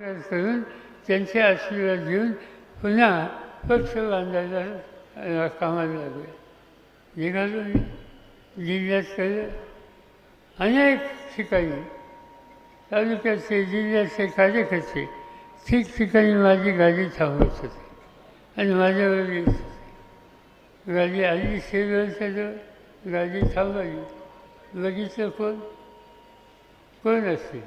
करून त्यांचे आशीर्वाद घेऊन पुन्हा पक्ष बांधायला कामाला लागले निघालो मी जिल्ह्यात केलं अनेक ठिकाणी तालुक्याचे जिल्ह्याचे कार्यकर्ते ठिकठिकाणी माझी गाडी थांबवत होती आणि माझ्यावर येत होते गाडी आली शेजवळच्या गाडी थांबवली बघितलं कोण कोण असते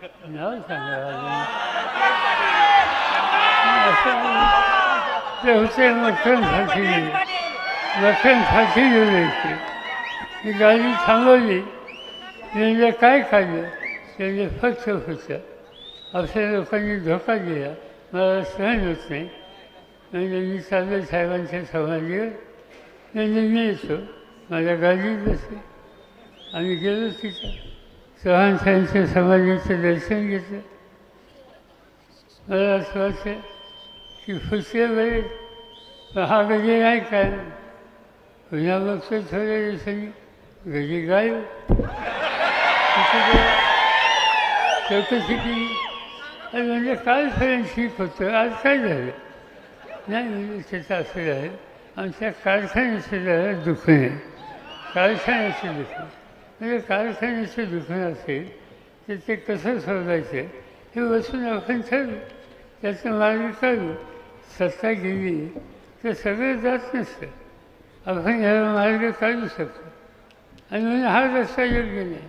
नाव ते होते मखन फाशी गेले मखन फाशी गेले ते ही गाडी थांबवली म्हणजे काय खाल्लं म्हणजे फक्त होतं अशा लोकांनी धोका दिला मला सहन होत नाही म्हणजे मी चाललो साहेबांच्या समाधीवर म्हणजे मी येतो माझ्या गाडीत बसले आम्ही गेलो तिथं चव्हाण साहेबांच्या समाधीचं दर्शन घेतलं मला असं वाटतं की फुसले बरे हा गजे नाही काय पुन्हा बघतो थोड्या दिवसांनी गजे गायब. चौकशी केली आणि म्हणजे कालपर्यंत ठीक होतं आज काय झालं? नाही म्हणजे त्याचं असं झालं. आमच्या कारखान्याचं झालं दुखणे कारखान्याचं दुखणं म्हणजे कारखान्याचं दुखणं असेल तर ते कसं सोडायचं हे बसून आपण ठरवू त्याचं मार्ग काढू सत्ता गेली तर सगळं जात नसतं. आपण ह्याला मार्ग काढू शकतो. आणि म्हणजे हा रस्ता योग्य नाही.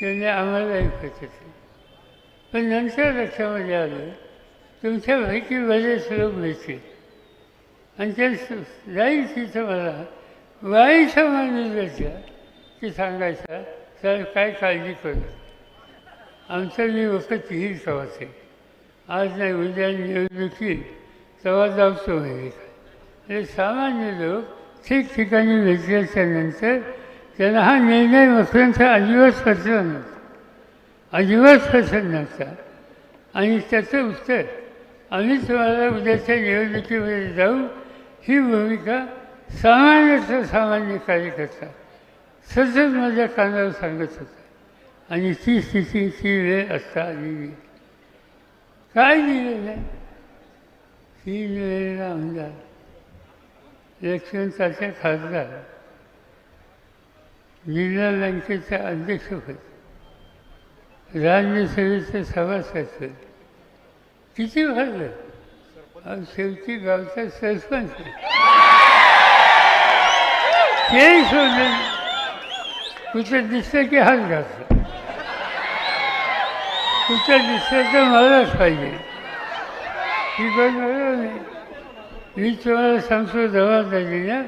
त्याने आम्हाला ऐकत होते पण नंतर लक्षामध्ये आलं तुमच्यापैकी बरेच लोक भेटतील आणि ते जाईल तिथं मला. वाईच्या माणूस भेटला. की सांगायचा तर काय काळजी करू? आमचं मी वखत ही तेव्हाच आहे आज नाही उद्या निवडणुकी तेव्हा जाऊतो म्हणजे काय म्हणजे सामान्य लोक ठिकठिकाणी भेटल्याच्यानंतर त्यांना हा निर्णय वखरांचा अजिबात पचला नव्हता अजिबात पसंत नव्हता आणि त्याचं उत्तर आम्ही तुम्हाला उद्याच्या निवडणुकीमध्ये जाऊ ही भूमिका सामान्याचा सामान्य कार्यकर्ता सतत माझ्या कानावर सांगत होते. आणि ती स्थिती ती वेळ असता आलेली. काय दिलेलं आहे? तीन वेळेला आमदार म्हणजे लक्ष्मणताच्या खासदार. जिल्हा बँकेचे अध्यक्ष होते. राज्यसभेचे सभासद. होते किती भरलं? शेवटी गावचा सरपंच. आहे. तेही सोडलं कुठं दिसलं की हाच घातला कुठं दिसलं तर मलाच पाहिजे. ही गोष्ट नाही मी तुम्हाला सांगतो जबाबदारी ना.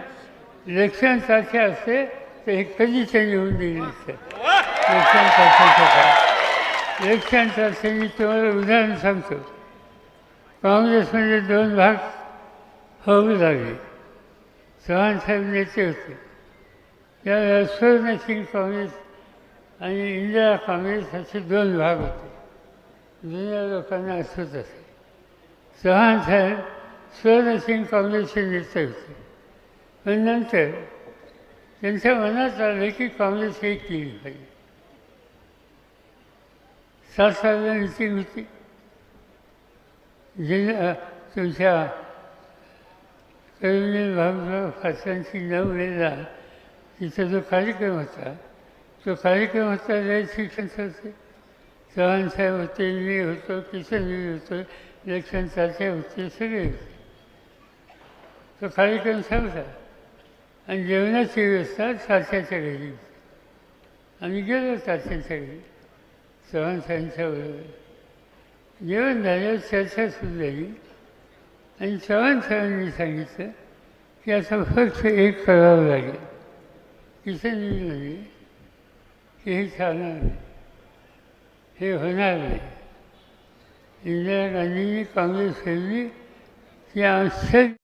इलेक्शन सारखे असते तर हे कधी चेंज होऊन दिले नसते इलेक्शन सारख्याचं काय इलेक्शन सारखे मी तुम्हाला उदाहरण सांगतो. काँग्रेसमध्ये दोन भाग होऊ लागले. चव्हाण साहेब नेते होते. या स्वर्ण सिंग काँग्रेस आणि इंदिरा काँग्रेस असे दोन भाग होते. जुन्या लोकांना असत असे चव्हाण साहेब स्वर्णसिंग काँग्रेसचे नेते होते. पण नंतर त्यांच्या मनात आलं की काँग्रेस एक केली पाहिजे सात साला मिटिंग होती जिल्हा तुमच्या करुणी भाऊराव फासांची नऊ वेळेला तिथं जो कार्यक्रम होता तो कार्यक्रम होता जय शिक्षण होते चव्हाण साहेब होते मी होतो किशनजी होतो इलेक्शन चालते होते सगळे होते. तो कार्यक्रम संपला. आणि जेवणाची व्यवस्था तात्याच्या घरी होती. आम्ही गेलो तात्याच्या घरी. चव्हाण साहेबांच्या बरोबर. जेवण झाल्यावर चर्चा सुरू झाली. आणि चव्हाण साहेबांनी सांगितलं की असं फक्त एक करावं लागेल. इथे मी नाही हे। चालणार नाही हे। होणार नाही इंदिरा गांधींनी काँग्रेस केली की आमचं